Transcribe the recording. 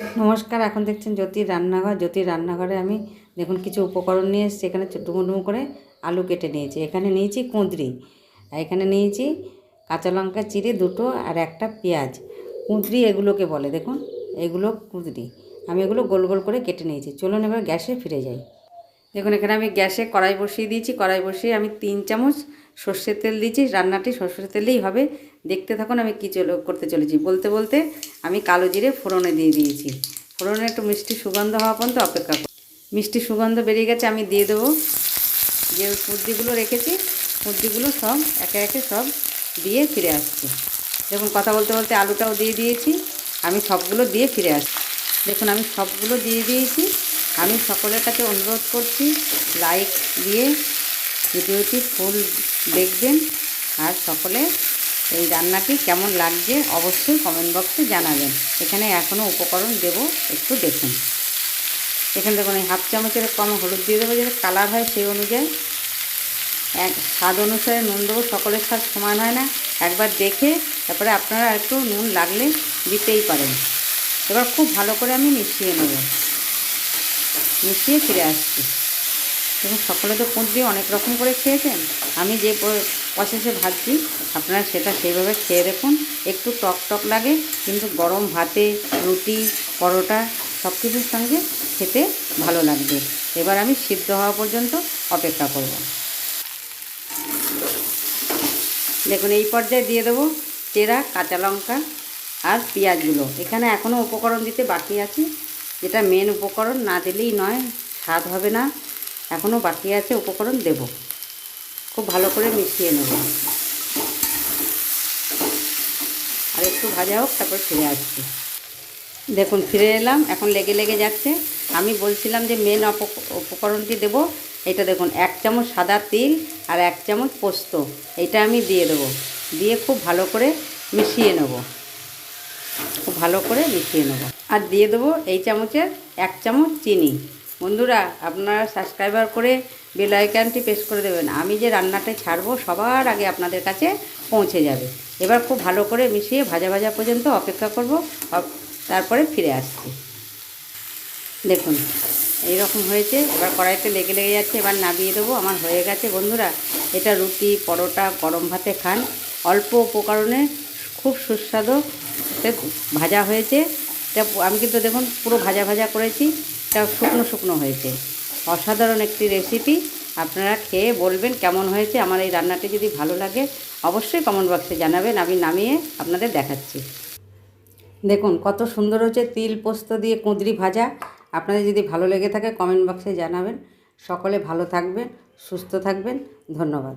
নমস্কার, এখন দেখছেন জ্যোতির রান্নাঘর। জ্যোতির রান্নাঘরে আমি দেখুন কিছু উপকরণ নিয়ে এসেছি। এখানে ডুমো ডুমো করে আলু কেটে নিয়েছি। এখানে নিয়েছি কুঁদরি। আর এখানে নিয়েছি কাঁচা লঙ্কা চিড়ে দুটো আর একটা পেঁয়াজ। কুঁদরি এগুলোকে বলে, দেখুন। এগুলো কুঁদরি। আমি এগুলো গোল গোল করে কেটে নিয়েছি। চলুন এবার গ্যাসে ফিরে যাই। দেখুন, এখানে আমি গ্যাসে কড়াই বসিয়ে দিয়েছি। কড়াই বসিয়ে আমি তিন চামচ সর্ষের তেল দিয়েছি। রান্নাটি সর্ষের তেলেই হবে। দেখতে থাকুন, আমি কী চলো করতে চলেছি। বলতে বলতে আমি কালো জিরে ফোড়নে দিয়ে দিয়েছি। ফোড়নে একটু মিষ্টি সুগন্ধ হওয়া পর্যন্ত অপেক্ষা করি মিষ্টি সুগন্ধ বেরিয়ে গেছে, আমি দিয়ে দেবো। যে কুর্দিগুলো রেখেছি কুর্দিগুলো সব একে একে সব দিয়ে ফিরে আসছি। দেখুন, কথা বলতে বলতে আলুটাও দিয়ে দিয়েছি। আমি সবগুলো দিয়ে ফিরে আসছি। দেখুন, আমি সবগুলো দিয়ে দিয়েছি। আমি সকলের কাছে অনুরোধ করছি লাইক দিয়ে ভিডিওটি ফুল দেখবেন আর সকলে এই রান্নাটি কেমন লাগছে অবশ্যই কমেন্ট বক্সে জানাবেন। এখানে এখনও উপকরণ দেব, একটু দেখুন। এখানে দেখুন এই হাফ চামচের কম হলুদ দিয়ে দেবো যাতে কালার হয় সেই অনুযায়ী। এক, স্বাদ অনুসারে নুন দেবো, সকলের স্বাদ সমান হয় না। একবার দেখে, তারপরে আপনারা একটু নুন লাগলে দিতেই পারেন। এবার খুব ভালো করে আমি মিশিয়ে নেব। মিশিয়ে ফিরে আসছি। দেখুন সকলে তো কুঁদ দিয়ে অনেক রকম করে খেয়েছেন। আমি যে প্রসেসে ভাজছি, আপনারা সেটা সেইভাবে খেয়ে দেখুন। একটু টক টক লাগে, কিন্তু গরম ভাতে রুটি, পরোটা সব কিছুর সঙ্গে খেতে ভালো লাগবে। এবার আমি সিদ্ধ হওয়া পর্যন্ত অপেক্ষা করব। দেখুন, এই পর্যায়ে দিয়ে দেবো চেরা, কাঁচা লঙ্কা আর পেঁয়াজগুলো। এখানে এখনও উপকরণ দিতে বাকি আছে। যেটা মেন উপকরণ না দিলেই নয়, স্বাদ হবে না। এখনও বাকি আছে উপকরণ দেব। খুব ভালো করে মিশিয়ে নেব। আর একটু ভাজা হোক, তারপর ফিরে আসছি। দেখুন, ফিরে এলাম, এখন লেগে লেগে যাচ্ছে। আমি বলছিলাম যে মেন উপকরণটি দেব। এটা দেখুন, এক চামচ সাদা তিল আর এক চামচ পোস্ত। এটা আমি দিয়ে দেবো। দিয়ে খুব ভালো করে মিশিয়ে নেব। খুব ভালো করে মিশিয়ে নেব। আর দিয়ে দেবো এই চামচের এক চামচ চিনি। বন্ধুরা, আপনারা সাবস্ক্রাইবার করে বেল আইকনটি প্রেস করে দেবেন। আমি যে রান্নাটা ছাড়বো সবার আগে আপনাদের কাছে পৌঁছে যাবে। এবার খুব ভালো করে মিশিয়ে ভাজা ভাজা পর্যন্ত অপেক্ষা করব। তারপরে ফিরে আসছি। দেখুন এই রকম হয়েছে। এবার কড়াইতে লেগে লেগে যাচ্ছে। এবার নামিয়ে দেবো। আমার হয়ে গেছে। বন্ধুরা, এটা রুটি, পরোটা, গরম ভাতে খান। অল্প উপকরণে খুব সুস্বাদু। ভাজা হয়েছে। এটা আমি কিন্তু দেখুন পুরো ভাজা ভাজা করেছি, এটা শুকনো শুকনো হয়েছে। অসাধারণ একটি রেসিপি আপনারা খেয়ে বলবেন কেমন হয়েছে, আমার এই রান্নাটি যদি ভালো লাগে, অবশ্যই কমেন্ট বক্সে জানাবেন, আমি নামিয়ে আপনাদের দেখাচ্ছি। দেখুন, কত সুন্দর হচ্ছে তিল পোস্ত দিয়ে কুঁদরি ভাজা। আপনাদের যদি ভালো লেগে থাকে কমেন্ট বক্সে জানাবেন। সকলে ভালো থাকবেন, সুস্থ থাকবেন, ধন্যবাদ।